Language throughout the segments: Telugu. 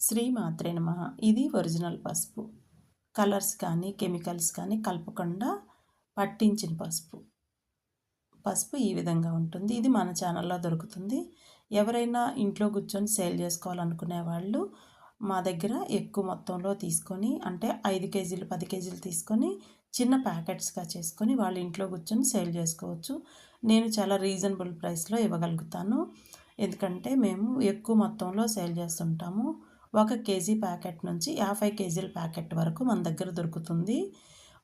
శ్రీమాత్రే నమ. ఇది ఒరిజినల్ పసుపు. కలర్స్ కానీ కెమికల్స్ కానీ కలపకుండా పట్టించిన పసుపు. పసుపు ఈ విధంగా ఉంటుంది. ఇది మన ఛానల్లో దొరుకుతుంది. ఎవరైనా ఇంట్లో కూర్చొని సేల్ చేసుకోవాలనుకునే వాళ్ళు మా దగ్గర ఎక్కువ మొత్తంలో తీసుకొని అంటే ఐదు కేజీలు పది కేజీలు తీసుకొని చిన్న ప్యాకెట్స్గా చేసుకొని వాళ్ళ ఇంట్లో కూర్చొని సేల్ చేసుకోవచ్చు. నేను చాలా రీజనబుల్ ప్రైస్లో ఇవ్వగలుగుతాను. ఎందుకంటే మేము ఎక్కువ మొత్తంలో సేల్ చేస్తుంటాము. ఒక కేజీ ప్యాకెట్ నుంచి యాభై కేజీల ప్యాకెట్ వరకు మన దగ్గర దొరుకుతుంది.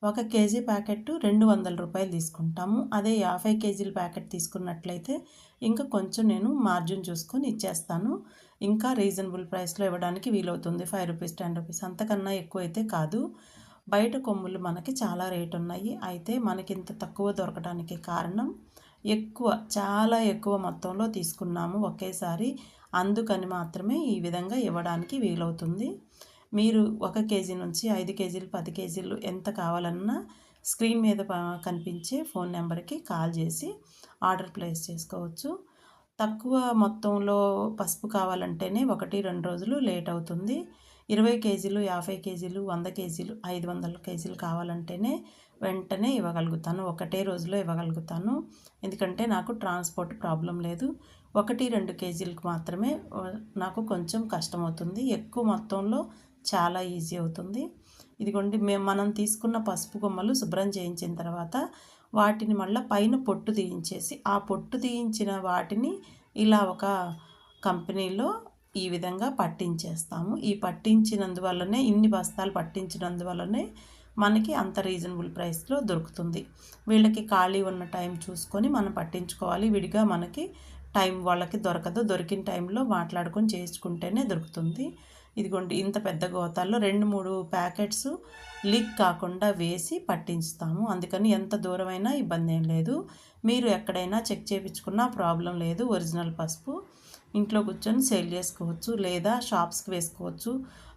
ఒక కేజీ ప్యాకెట్ రెండు వందల రూపాయలు తీసుకుంటాము. అదే యాభై కేజీల ప్యాకెట్ తీసుకున్నట్లయితే ఇంకా కొంచెం నేను మార్జిన్ చూసుకొని ఇచ్చేస్తాను. ఇంకా రీజనబుల్ ప్రైస్లో ఇవ్వడానికి వీలవుతుంది. ఫైవ్ రూపీస్ టెన్ రూపీస్ అంతకన్నా ఎక్కువ అయితే కాదు. బయట కొమ్ములు మనకి చాలా రేటు ఉన్నాయి. అయితే మనకి ఇంత తక్కువ దొరకడానికి కారణం ఎక్కువ చాలా ఎక్కువ మొత్తంలో తీసుకున్నాము ఒకేసారి. అందుకని మాత్రమే ఈ విధంగా ఇవ్వడానికి వీలవుతుంది. మీరు ఒక కేజీ నుంచి ఐదు కేజీలు పది కేజీలు ఎంత కావాలన్నా స్క్రీన్ మీద కనిపించే ఫోన్ నెంబర్కి కాల్ చేసి ఆర్డర్ ప్లేస్ చేసుకోవచ్చు. తక్కువ మొత్తంలో పసుపు కావాలంటేనే ఒకటి రెండు రోజులు లేట్ అవుతుంది. ఇరవై కేజీలు యాభై కేజీలు వంద కేజీలు ఐదు వందల కేజీలు కావాలంటేనే వెంటనే ఇవ్వగలుగుతాను. ఒకటే రోజులో ఇవ్వగలుగుతాను. ఎందుకంటే నాకు ట్రాన్స్పోర్ట్ ప్రాబ్లం లేదు. ఒకటి రెండు కేజీలకు మాత్రమే నాకు కొంచెం కష్టమవుతుంది. ఎక్కువ మొత్తంలో చాలా ఈజీ అవుతుంది. ఇదిగోండి మేము మనం తీసుకున్న పసుపు కొమ్మలు శుభ్రం చేయించిన తర్వాత వాటిని మళ్ళీ పైన పొట్టు తీయించేసి ఆ పొట్టు తీయించిన వాటిని ఇలా ఒక కంపెనీలో ఈ విధంగా పట్టించేస్తాము. ఈ పట్టించినందువల్లనే ఇన్ని బస్తాలు పట్టించినందువల్లనే మనకి అంత రీజనబుల్ ప్రైస్లో దొరుకుతుంది. వీళ్ళకి ఖాళీ ఉన్న టైం చూసుకొని మనం పట్టించుకోవాలి. విడిగా మనకి టైం వాళ్ళకి దొరకదు. దొరికిన టైంలో మాట్లాడుకొని చేసుకుంటేనే దొరుకుతుంది. ఇదిగోండి ఇంత పెద్ద గోతాల్లో రెండు మూడు ప్యాకెట్స్ లీక్ కాకుండా వేసి పట్టించుతాము. అందుకని ఎంత దూరమైనా ఇబ్బంది ఏం లేదు. మీరు ఎక్కడైనా చెక్ చేయించుకున్న ప్రాబ్లం లేదు. ఒరిజినల్ పసుపు. ఇంట్లో కూర్చొని సేల్ చేసుకోవచ్చు లేదా షాప్స్కి వేసుకోవచ్చు.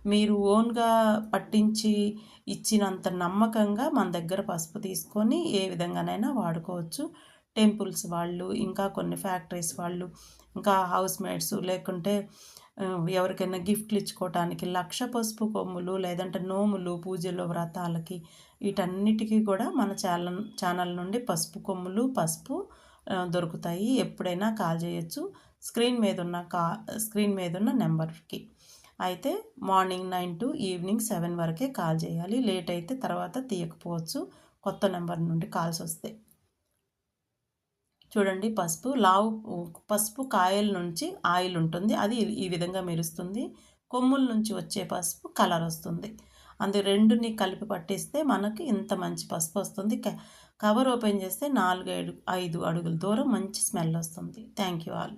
మీరు ఓన్గా పట్టించి ఇచ్చినంత నమ్మకంగా మన దగ్గర పసుపు తీసుకొని ఏ విధంగానైనా వాడుకోవచ్చు. టెంపుల్స్ వాళ్ళు ఇంకా కొన్ని ఫ్యాక్టరీస్ వాళ్ళు ఇంకా హౌస్ మేట్స్ లేకుంటే ఎవరికైనా గిఫ్ట్లు ఇచ్చుకోవటానికి లక్ష పసుపు కొమ్ములు లేదంటే నోములు పూజలు వ్రతాలకి వీటన్నిటికీ కూడా మన ఛానల్ ఛానల్ నుండి పసుపు కొమ్ములు పసుపు దొరుకుతాయి. ఎప్పుడైనా కాల్ చేయొచ్చు. స్క్రీన్ మీద ఉన్న కా స్క్రీన్ మీద ఉన్న నెంబర్కి. అయితే morning nine to evening seven వరకే కాల్ చేయాలి. లేట్ అయితే తర్వాత తీయకపోవచ్చు. కొత్త నెంబర్ నుండి కాల్స్ వస్తాయి. చూడండి పసుపు. లావు పసుపు కాయల నుంచి ఆయిల్ ఉంటుంది. అది ఈ విధంగా మెరుస్తుంది. కొమ్ముల నుంచి వచ్చే పసుపు కలర్ వస్తుంది. అందు రెండుని కలిపి పట్టిస్తే మనకి ఇంత మంచి పసుపు వస్తుంది. కవర్ ఓపెన్ చేస్తే నాలుగు ఐదు ఐదు అడుగుల దూరం మంచి స్మెల్ వస్తుంది. Thank you all.